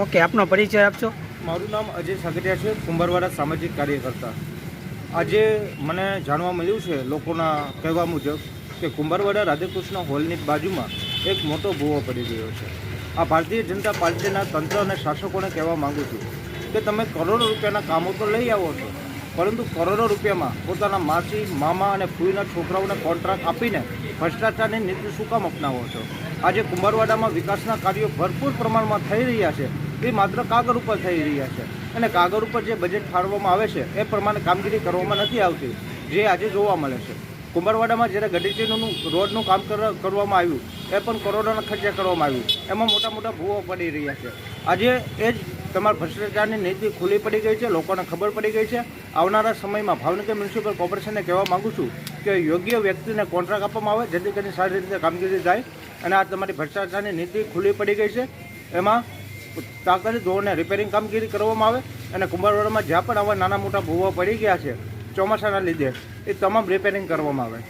Okay, આપનો પરિચય આપશો મારું નામ અજય સાગરિયા છે, કુંભારવાડા સામાજિક કાર્યકર્તા. આજે મને જાણવા મળ્યું છે લોકોના કહેવા મુજબ કે કુંભારવાડા રાધેકૃષ્ણ હોલની બાજુમાં એક મોટો ભૂવો પડી ગયો છે. આ ભારતીય જનતા પાર્ટીના તંત્ર અને શાસકોને કહેવા માગું છું કે તમે કરોડો રૂપિયાના કામો તો લઈ આવો છો પરંતુ કરોડો રૂપિયામાં પોતાના માસી, મામા અને ફૂઈના છોકરાઓને કોન્ટ્રાક્ટ આપીને ભ્રષ્ટાચારની નીતિ શું કામ અપનાવો છો? આજે કુંભારવાડામાં વિકાસના કાર્યો ભરપૂર પ્રમાણમાં થઈ રહ્યા છે. એ માત્ર કાગળ ઉપર થઈ રહ્યા છે. અને કાગળ ઉપર જે બજેટ ફાળવવામાં આવે છે, એ પ્રમાણે કામગીરી કરવામાં નથી આવતી, જે આજે જોવા મળે છે. કુંભારવાડામાં જ્યારે ગડીચીનું રોડનું કામ કર- કરવામાં આવ્યું, એ પણ કરોડોના ખર્ચે કરવામાં આવ્યું. એમાં મોટા મોટા ભૂવો પડી રહ્યા છે. આજે એ જ તમારા ભ્રષ્ટાચારની નીતિ ખુલ્લી પડી ગઈ છે, લોકોને ખબર પડી ગઈ છે. આવનારા સમયમાં ભાવનગર મ્યુનિસિપલ કોર્પોરેશનને કહેવા માગું છું કે યોગ્ય વ્યક્તિને કોન્ટ્રાક્ટ આપવામાં આવે, જેથી કરીને સારી રીતે કામગીરી થાય અને આ તમારી ભ્રષ્ટાચારની નીતિ ખુલ્લી પડી ગઈ છે. એમાં તાત્કાલિક ધોરણે રિપેરિંગ કામગીરી કરવામાં આવે અને કુંભારવાડામાં જ્યાં પણ આવા નાના મોટા ભૂવા પડી ગયા છે, ચોમાસાના લીધે એ તમામ રિપેરિંગ કરવામાં આવે.